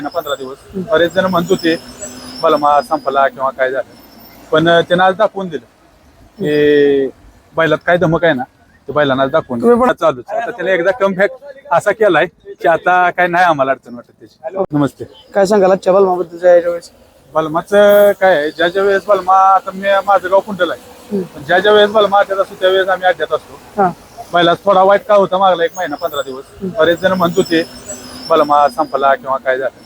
पंधरा दिवस. बरेच जण म्हणत होते बलमा संपला किंवा काय झालं. पण त्यानं आज दाखवून दिलं. की बैलात काय धमक आहे ना ते बैलांना आज दाखवून दिलं. चालूच. आता त्याने एकदा कमबॅक असा केलाय की आता काय नाही आम्हाला अडचण वाटत त्याची. नमस्ते. काय सांगाल आजच्या बलमाबद्दल यावेळेस बलमाचं काय आहे ज्या ज्या वेळेस बलमा आता मी माझं गाव कुंडल आहे. पण ज्या ज्या वेळेस बलमा अड्ड्यात असतो त्यावेळेस आम्ही अड्ड्यात असतो. हा. थोडा वाईट का होता मागला एक महिना पंधरा दिवस. बरेच जण म्हणत होते बलमा संपला किंवा काय झालं.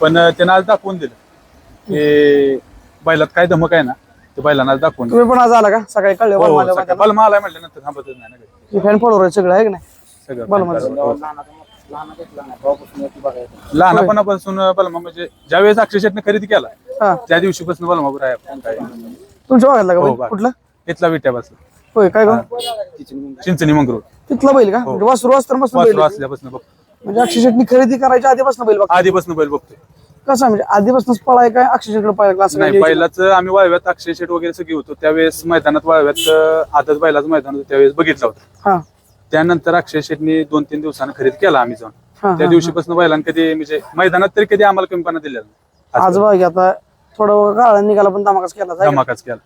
पण त्यानं आज दाखवून दिलं. की बैलात काय धमक आहे ना ते बैलांना आज दाखवून दिलं. तुम्ही पण आज आला का? सकाळी कळले हो, बलमा हो, सकाळी बलमा आलाय म्हटल्यानंतर थांबतच नाही ना. फॅन फॉलोवर आहे सगळं आहे की नाही? सगळं. हो. लहानपणापासून बलमा म्हणजे ज्या वेळेस अक्षय शेटने खरेदी केला हा. त्या दिवशीपासून बलमा आहे. आपण काय तुमच्या भागातला का हो, बैल? कुठला? इथला विट्यापासून होय काय का चिंचणी मंगरूळ. तिथला बैल का? म्हणजे वासरू असताना बैल वासरू असल्यापासून बघ म्हणजे अक्षय शेटनी खरेदी करायच्या आधीपासून बैल बघ आधीपासून बैल बघतोय. कसं म्हणजे आधीपासूनच पळाय काय? अक्षय शेटकडे पळायला असं नाही काही आम्ही वाळव्यात अक्षय शेट वगैरे सगळी होतो. त्यावेळेस मैदानात वाळव्यात अं, आदत बैलाचं मैदान होतं. त्यावेळेस बघितलं होतं. हा. त्यानंतर अक्षय शेटनी दोन तीन दिवसानं खरेदी केला आम्ही जाऊन. हा, त्या हा, दिवशीपासून बैलांना कधी म्हणजे मैदानात तरी कधी आम्हाला कमीपणा दिलेला नाही. आज बघ आता थोडं काळा निघाला पण धमाकाच केला? धमाकाच केला.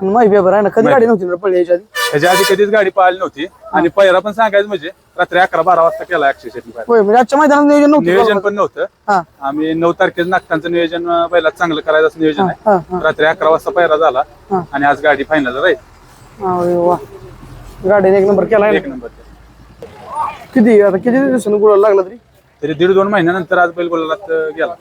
आणि माहिती बेबर आहे ना कधी गाडी नव्हती ना पळली याच्या आधी? त्याच्या आधी कधीच गाडी पाहिली नव्हती. आणि पहिला पण सांगायचं म्हणजे रात्री अकरा बारा वाजता केला अक्षय. होय म्हणजे आजच्या मैदानात नियोजन नव्हतं नियोजन पण नव्हतं. हा. आम्ही नऊ तारखेचं नागटांचं नियोजन अं, बैलात चांगलं करायचं असं नियोजन आहे. हा रात्री अकरा वाजता पहिला झाला हा. आणि आज गाडी फायनल राहील. अरे वा. गाडीने एक नंबर केला एक नंबर किती आता किती दिवसानं गुलाल लागला तरी? तरी दीड दोन महिन्यानंतर आज बैल गोलात गेला.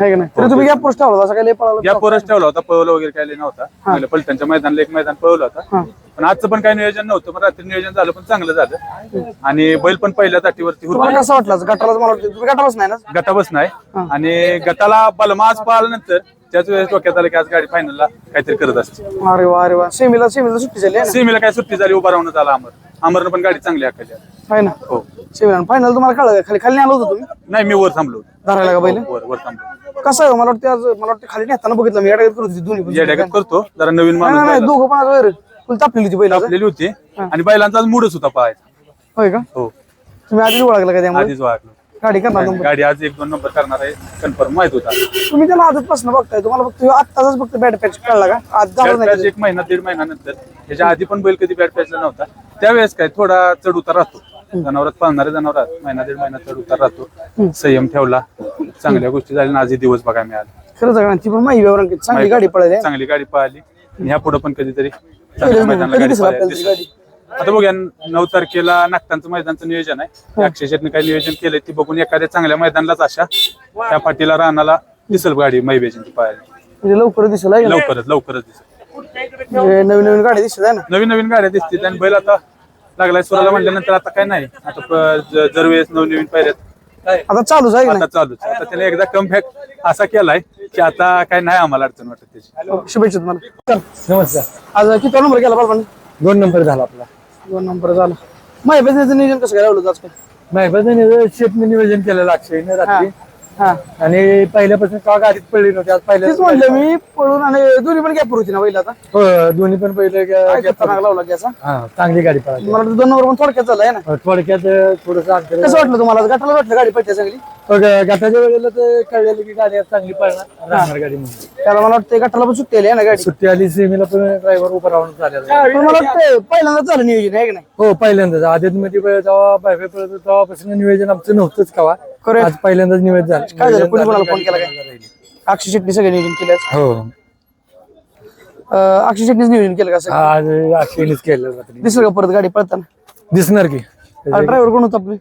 आहे का नाही? तरी तुम्ही या ठेवला असं लय पळाला या पोरच ठेवला होता पळवलं वगैरे काय नव्हता. पहिलं पलटणच्या मैदानाला एक मैदान पळवलं होता. पण आजचं पण काही नियोजन नव्हतं पण रात्री नियोजन झालं पण चांगलं झालं. आणि बैल पण पहिल्या ताटीवरती होता. तुम्हाला कसं वाटलं? गटालाच मला वाटतं तुम्ही गटालाच नाही ना? गटाबस नाही. आणि गटाला बलमा आज पाहिल्यानंतर त्याच वेळेस डोक्यात आलं की आज गाडी फायनलला काहीतरी करत असते. अरे वा अरे वा. सेमीला सेमीला सुट्टी झाली आहे सीमेला काय सुट्टी झाली उभा राहून झाला अमर. अमरनं पण गाडी चांगली आखली ना ना? हो. सेमीला फायनल तुम्हाला कळलं का? खाली खाली नाही आलो होतो तुम्ही? नाही मी वर थांबलो. धरायला का पहिले? वर वर थांबलो कसं आहे? हो? मला वाटतं आज मला वाटतं खाली नेताना बघितलं मी. येड्यागत करत होती दोन्ही पण. या करतो. जरा नवीन नाही नाही दोघं पण आज वर फुल तापलेली होती पहिला आपलेली होती. आणि बैलांचा आज मूडच होता पाहायचा. होय का? हो. तुम्ही आधीच ओळखला का त्यामुळे? आधीच वागलो गाडी करणार नंबर गाडी आज एक दोन नंबर करणार आहे. कन्फर्म माहीत होता. तुम्ही त्याला आजपासून बघताय. तुम्हाला फक्त आत्ताच फक्त बॅट पॅच कळला का? आज बॅट पॅच एक महिना दीड महिन्यानंतर. त्याच्या आधी पण बैल कधी बॅट पॅचला नव्हता. त्यावेळेस काय थोडा चढ उतार राहतो. जनावरात पाळणारे जनावरात महिना दीड महिना चढ उतार राहतो. संयम ठेवला. चांगल्या गोष्टी झाल्या आणि आजही दिवस बघायला मिळाले. खरंच आहे का? ती पण माहिती चांगली गाडी पळाली आहे. चांगली गाडी पळाली. आणि ह्या पुढे पण कधीतरी चांगल्या मैदानाला कधी गाडी दिसेल पळायला आपल्याला ती गाडी? दिसेल. आता बघूया नऊ तारखेला नागटांचं मैदानचं नियोजन आहे. अक्षय शेटने काय नियोजन केलंय ती बघून एखाद्या चांगल्या मैदानालाच अशा त्या पाठीला रानाला दिसेल गाडी मैबेची पाहायला. म्हणजे लवकर दिसेल? लवकरच लवकरच दिसेल. म्हणजे नवीन नवीन गाडी दिसत आहे ना? नवीन नवीन गाड्या दिसतील. आणि बैल आता लागलाय सुराला म्हटल्यानंतर आता काय नाही. आता प- ज- जरवेळेस नवनवीन पायऱ्यात आता चालूच आहे का आता चालूच आता त्याने एकदा कमबॅक असा केलाय की आता काय नाही आम्हाला अडचण वाटत त्याची. नाही शुभेच्छा तुम्हाला. नमस्कार. आज किती नंबर केला बालपण? दोन नंबर झाला आपला. दोन नंबर झाला. माहिती नियोजन कसं काय लावलं आज काय? शेतने नियोजन केलेलं अक्षयने रात्री. हा. आणि पहिल्यापासून का गाडीत पडली नव्हती आज पहिल्या तेच म्हणलं मी पळून आणि दोन्ही पण गॅप होती ना पहिला आता? हो दोन्ही पण पहिले लावला की असा हा चांगली गाडी पळाली. मला वाटतं दोन नंबर पण थोडक्यात आहे ना? थोडक्यात थोडस अंतर कसं वाटलं तुम्हाला? गटाला वाटलं गाडी पळते चांगली हो, गटाच्या वेळेला तर कळलेलं की गाडी आज चांगली पळणार राहणार गाडी म्हणून. त्याला मला वाटतं गटाला पण सुट्टी आली आहे ना गाडी? सुट्टी आली सेमीला पण ड्रायव्हर उभा राहून चालेल पण मला वाटतं पहिल्यांदाच झालं नियोजन आहे की नाही? हो पहिल्यांदाच. आधीत मध्ये जेव्हा बायबे पळत होतो, तेव्हापासून नियोजन आमचं नव्हतंच कवा. Correct. आज पहिल्यांदाच नियोजन काय झालं? कोणी कोणाला फोन केला काय? अक्षय शेट्टी सगळे नियोजन केले. हो. अं, अक्षय शेट्टीच नियोजन केलं का सगळं? आज अक्षयनेच केलं रात्री. दिसलं का परत गाडी पळताना? दिसणार की. ड्रायव्हर कोण होता आपले?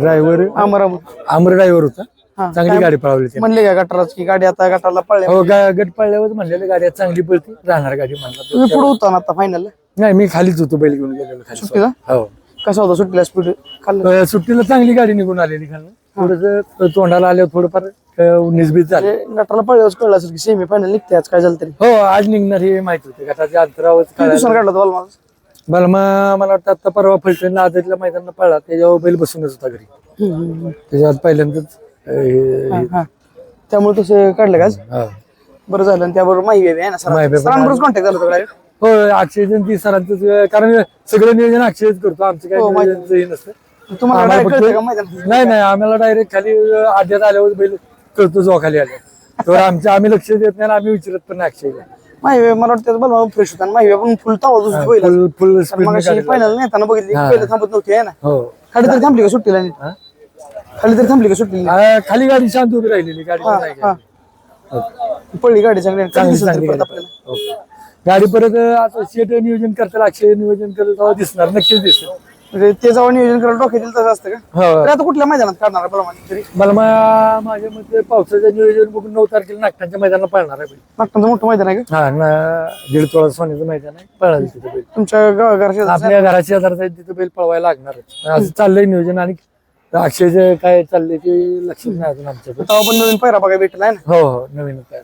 ड्रायव्हर अमर अमर. आमर ड्रायव्हर होता. चांगली गाडी पळवली त्याने. म्हणले का गटाराच की गाडी आता गटाला पळल्या? हो गा- गट पळल्यावर म्हणलेलं गाडी आज चांगली पळती राहणार गाडी म्हणला तो. तुम्ही पुढे होता ना आता फायनल नाही मी खालीच होतो बैल घेऊन गेलेलो खाली. सुट्टीला? हो. कसा होता सुट्टीला? स्पीड खाल्लं अं, सुट्टीला चांगली गाडी निघून आलेली खाली थोडस तोंडाला आल्यावर थोडंफार अं, निसबीत झालं. म्हणजे गटाला पळल्यावर कळलं असेल की सेमी फायनल निघते आज काय झालं तरी. हो आज निघणार हे माहीत होते. गटाच्या अंतरावर काढला तो माझा बलमा मला वाटतं आता परवा फलटणला आजच्या मैदानाला पळला त्याच्यावर बैल बसूनच होता घरी. त्याच्यावर पहिल्यांदाच हे- त्यामुळे तसं काढलं का. बरं झालं आणि त्याबरोबर माहिती आहे ना. सरांबरोबर कॉन्टॅक्ट झाला होता? हो अक्षय जयंती सरांचं कारण सगळं नियोजन अक्षयच करतो. आमचं काय हे नसतं. तुम्हाला आम्हाला direct फक्त- कळतं का मैदानात? नाही नाही आम्हाला डायरेक्ट खाली आड्यात आल्यावर बैल कळतो जो खाली आल्या तर आमच्या आम्ही लक्ष देत नाही आणि आम्ही विचारत पण नाही अक्षयला माहिती मला वाटतं बलमा फ्रेश होता आणि माहिती पण फुल तावा दुसरी पहिला फुल फुल मग स्पीड फायनल नेताना बघितली हा. पहिलं थांबत नव्हती आहे ना हो खाली तरी थांबली का सुट्टीला नीट? हा? खाली तरी थांबली का सुट्टीला आ, खाली गाडी शांत उभी राहिलेली गाडी हा, नाही हा. पडली गाडी चांगली चांगली परत गाडी. आपल्याला ओके. गाडी परत अं, आता शेट नियोजन करताना अक्षय नियोजन करत तेव्हा दिसणार नक्कीच दिसेल म्हणजे ते जेव्हा नियोजन करायला डोक्यात येईल तसं असतं का? हो. आता कुठल्या मैदानात काढणार आहे तरी? मला मा- माझ्या मते पावसाचं नियोजन बघून नऊ तारखेला नागठांच्या मैदानाला पळणार आहे बैल. नागपूरचं मोठं मैदान आहे का? हा ना दीड तोळा सोन्याचं मैदान आहे. पळाली तिथे बैल. तुमच्या गाव- घराच्या आपल्या घराच्या आधारात तिथे बैल पळवायला लागणारच असं चाललंय नियोजन आणि अक्षयचं काय चाललंय ते लक्षात नाही अजून आमच्या तेव्हा पण नवीन पैरा बघायला भेटला आहे ना? हो हो नवीन काय